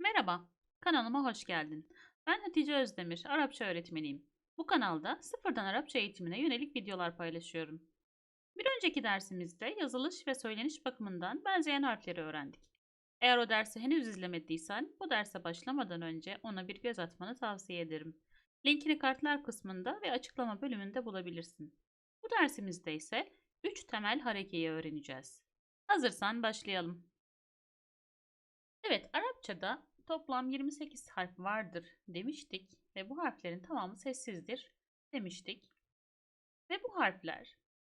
Merhaba, kanalıma hoş geldin. Ben Hatice Özdemir, Arapça öğretmeniyim. Bu kanalda sıfırdan Arapça eğitimine yönelik videolar paylaşıyorum. Bir önceki dersimizde yazılış ve söyleniş bakımından benzeyen harfleri öğrendik. Eğer o dersi henüz izlemediysen bu derse başlamadan önce ona bir göz atmanı tavsiye ederim. Linkini kartlar kısmında ve açıklama bölümünde bulabilirsin. Bu dersimizde ise 3 temel harekeyi öğreneceğiz. Hazırsan başlayalım. Evet, Arapçada toplam 28 harf vardır demiştik ve bu harflerin tamamı sessizdir demiştik. Ve bu harfler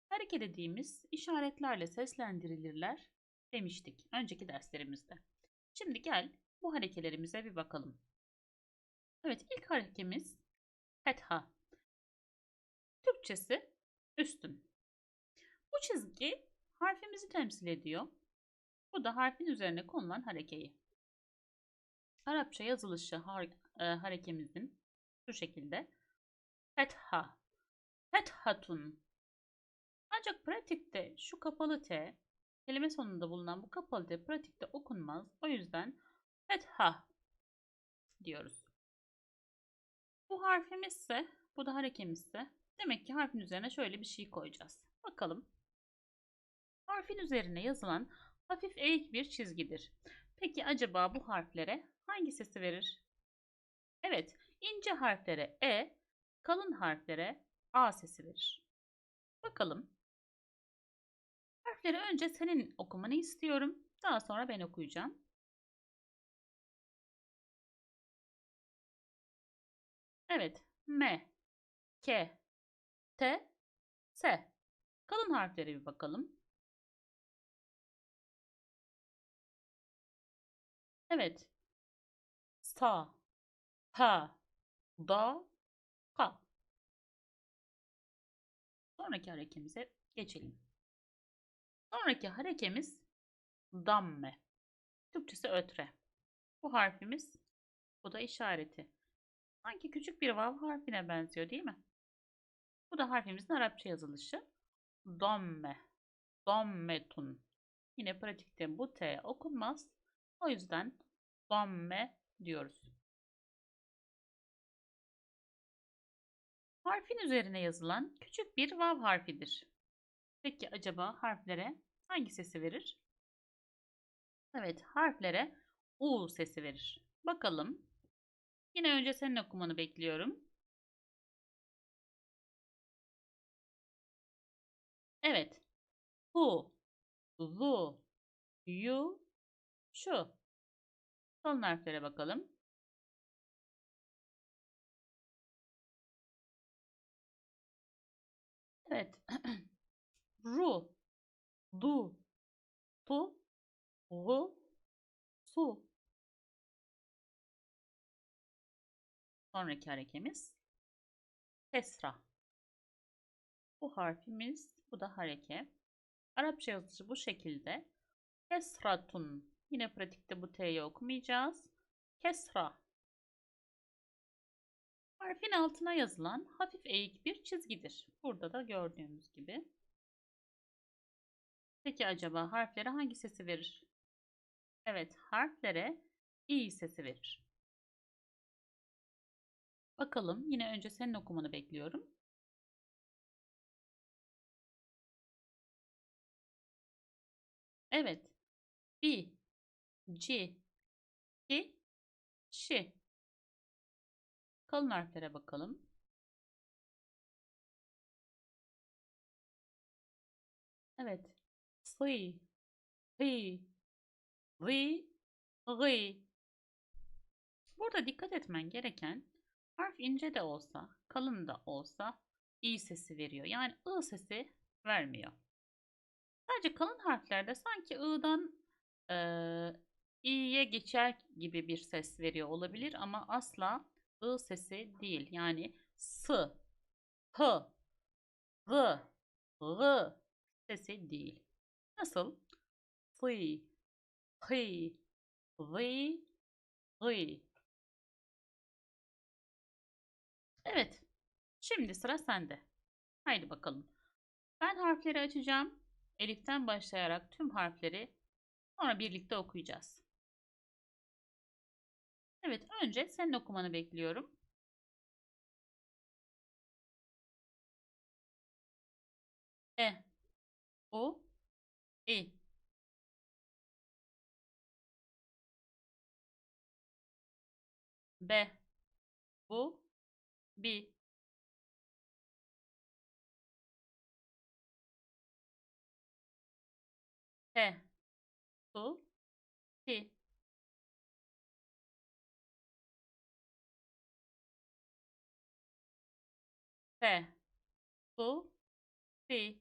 hareket dediğimiz işaretlerle seslendirilirler demiştik önceki derslerimizde. Şimdi gel bu harekelerimize bir bakalım. Evet, ilk harekemiz fetha. Türkçesi üstün. Bu çizgi harfimizi temsil ediyor. Bu da harfin üzerine konulan harekeyi. Arapça yazılışı har e, harekemizin şu şekilde fetha, fethatun. Ancak pratikte şu kapalı T, kelime sonunda bulunan bu kapalı T pratikte okunmaz. O yüzden fetha diyoruz. Bu harfimizse, bu da harekemizse demek ki harfin üzerine şöyle bir şey koyacağız. Bakalım. Harfin üzerine yazılan hafif eğik bir çizgidir. Peki acaba bu harflere hangi sesi verir? Evet, ince harflere E, kalın harflere A sesi verir. Bakalım. Harfleri önce senin okumanı istiyorum. Daha sonra ben okuyacağım. Evet, M, K, T, S. Kalın harflere bir bakalım. Evet. Sa, ha, da, ka. Sonraki harekemize geçelim. Sonraki harekemiz damme. Türkçesi ötre. Bu harfimiz, bu da işareti. Sanki küçük bir vav harfine benziyor değil mi? Bu da harfimizin Arapça yazılışı. Damme, dammetun. Yine pratikte bu T okunmaz. O yüzden damme diyoruz. Harfin üzerine yazılan küçük bir vav harfidir. Peki acaba harflere hangi sesi verir? Evet, harflere U sesi verir. Bakalım. Yine önce senin okumanı bekliyorum. Evet. Hu, zu, yu, şu. Son harflere bakalım. Evet. Ru, du, tu, ru, su. Sonraki harekemiz kesra. Bu harfimiz, bu da hareke. Arapça yazıcı bu şekilde. Kesratun. Yine pratikte bu T'yi okumayacağız. Kesra. Harfin altına yazılan hafif eğik bir çizgidir. Burada da gördüğümüz gibi. Peki acaba harflere hangi sesi verir? Evet, harflere i sesi verir. Bakalım, yine önce senin okumanı bekliyorum. Evet, bi, ci, ki, şi. Kalın harflere bakalım. Evet. Sı, hi, ri, ri. Burada dikkat etmen gereken harf ince de olsa, kalın da olsa i sesi veriyor. Yani ı sesi vermiyor. Sadece kalın harflerde sanki i'dan e, i'ye geçer gibi bir ses veriyor olabilir ama asla ı sesi değil. Yani s, h, g, g sesi değil. Nasıl? Fı, hı, vı, gı. Evet. Şimdi sıra sende. Haydi bakalım. Ben harfleri açacağım. Elif'ten başlayarak tüm harfleri sonra birlikte okuyacağız. Önce senin okumanı bekliyorum. E, U, I. B, Bu, Bi. T, Tu, Ti. T, Tu, Ti.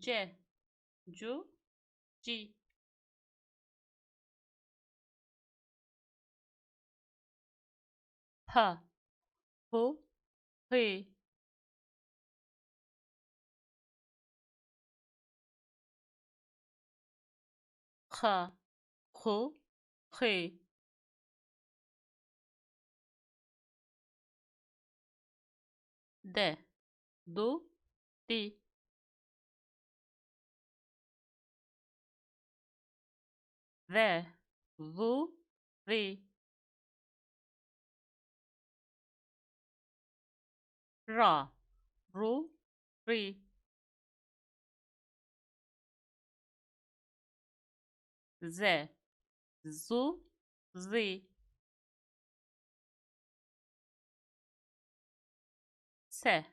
C, Cu, Ci. P, Pu, Hi. H, Hu, Hi. de do ti. De, vu the ra ru ri. Ze zu zi Se,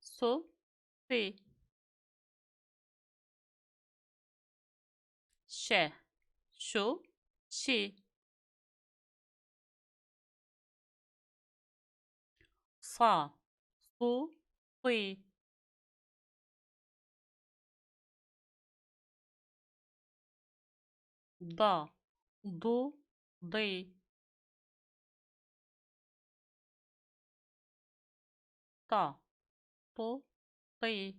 Su, Si. Şe, Şu, Şi. Sa, Su, Hui. Da, Du, Di. Da, Du, Di.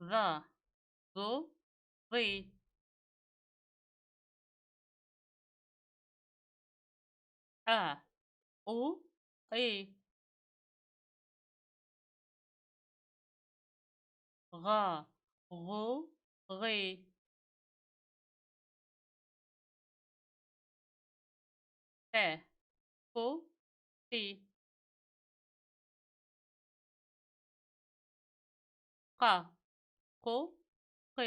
Va, Zu, Vi. A, U, I. Ra, Ru, Ri. Te, full T. ق ق ق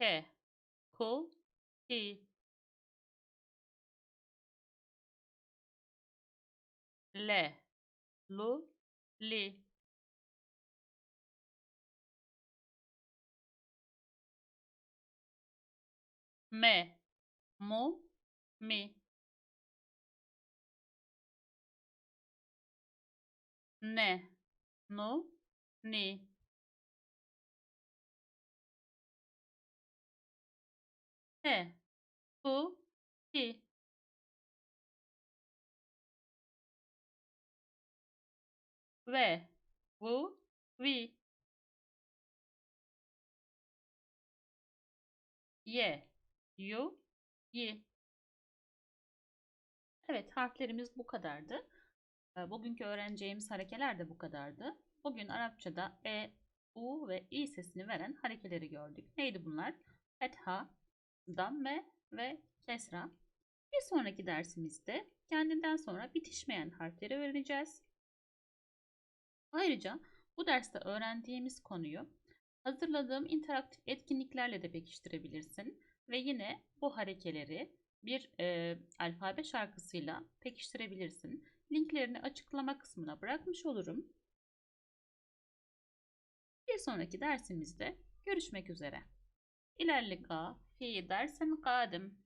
ك ك ك ل ل ل م mo me. Ne no ni. He ku ki. We wu we ye you Yi. Evet, harflerimiz bu kadardı. Ee, Bugünkü öğreneceğimiz harekeler de bu kadardı. Bugün Arapçada E, U ve İ sesini veren harekeleri gördük. Neydi bunlar? Fetha, Damme ve Kesra. Bir sonraki dersimizde kendinden sonra bitişmeyen harfleri öğreneceğiz. Ayrıca bu derste öğrendiğimiz konuyu hazırladığım interaktif etkinliklerle de pekiştirebilirsin. Ve yine bu harekeleri bir e, alfabe şarkısıyla pekiştirebilirsin. Linklerini açıklama kısmına bırakmış olurum. Bir sonraki dersimizde görüşmek üzere. İlerlika fi dersin kadim.